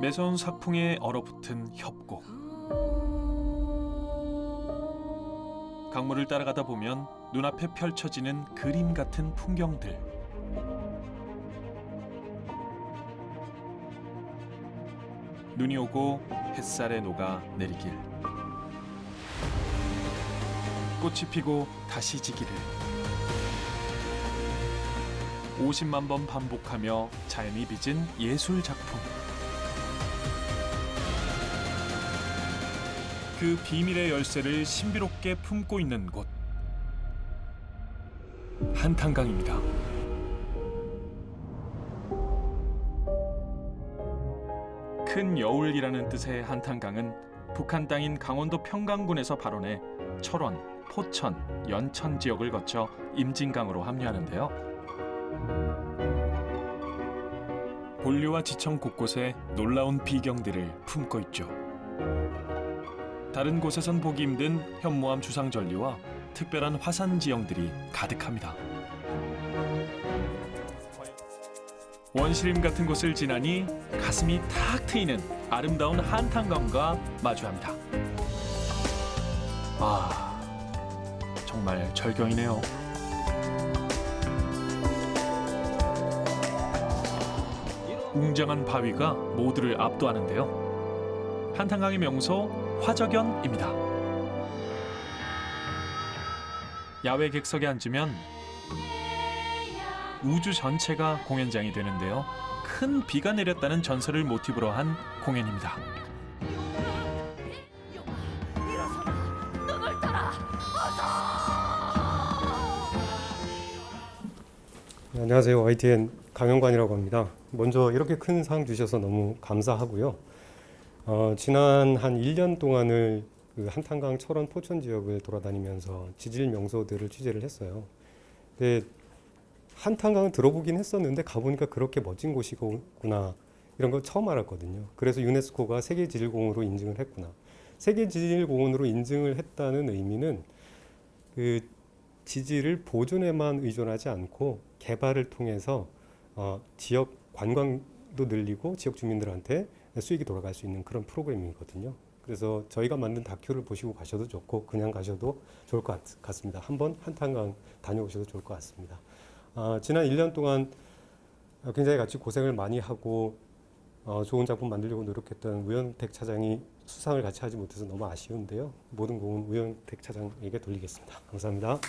매서운 사풍에 얼어붙은 협곡. 강물을 따라가다 보면 눈앞에 펼쳐지는 그림 같은 풍경들. 눈이 오고 햇살에 녹아 내리길. 꽃이 피고 다시 지기를. 50만 번 반복하며 자연이 빚은 예술 작품. 그 비밀의 열쇠를 신비롭게 품고 있는 곳. 한탄강입니다. 큰 여울이라는 뜻의 한탄강은 북한 땅인 강원도 평강군에서 발원해 철원, 포천, 연천 지역을 거쳐 임진강으로 합류하는데요. 본류와 지청 곳곳에 놀라운 비경들을 품고 있죠. 다른 곳에선 보기 힘든 현무암 주상 전리와 특별한 화산 지형들이 가득합니다. 원시림 같은 곳을 지나니 가슴이 탁 트이는 아름다운 한탄강과 마주합니다. 아, 정말 절경이네요. 웅장한 바위가 모두를 압도하는데요. 한탄강의 명소 화적연입니다. 야외 객석에 앉으면 우주 전체가 공연장이 되는데요. 큰 비가 내렸다는 전설을 모티브로 한 공연입니다. 네, 안녕하세요. YTN 강영관이라고 합니다. 먼저 이렇게 큰 상 주셔서 너무 감사하고요. 어, 지난 한 1년 동안을 그 한탄강 철원 포천 지역을 돌아다니면서 지질 명소들을 취재를 했어요. 근데 한탄강은 들어보긴 했었는데 가보니까 그렇게 멋진 곳이구나 이런 걸 처음 알았거든요. 그래서 유네스코가 세계 지질공으로 인증을 했구나. 세계 지질공원으로 인증을 했다는 의미는 그 지질을 보존에만 의존하지 않고 개발을 통해서 어, 지역 관광도 늘리고 지역 주민들한테 수익이 돌아갈 수 있는 그런 프로그램이거든요. 그래서 저희가 만든 다큐를 보시고 가셔도 좋고 그냥 가셔도 좋을 것 같, 같습니다. 한번 한탄강 다녀오셔도 좋을 것 같습니다. 아, 지난 1년 동안 굉장히 같이 고생을 많이 하고 어, 좋은 작품 만들려고 노력했던 우영택 차장이 수상을 같이 하지 못해서 너무 아쉬운데요. 모든 공은 우영택 차장에게 돌리겠습니다. 감사합니다.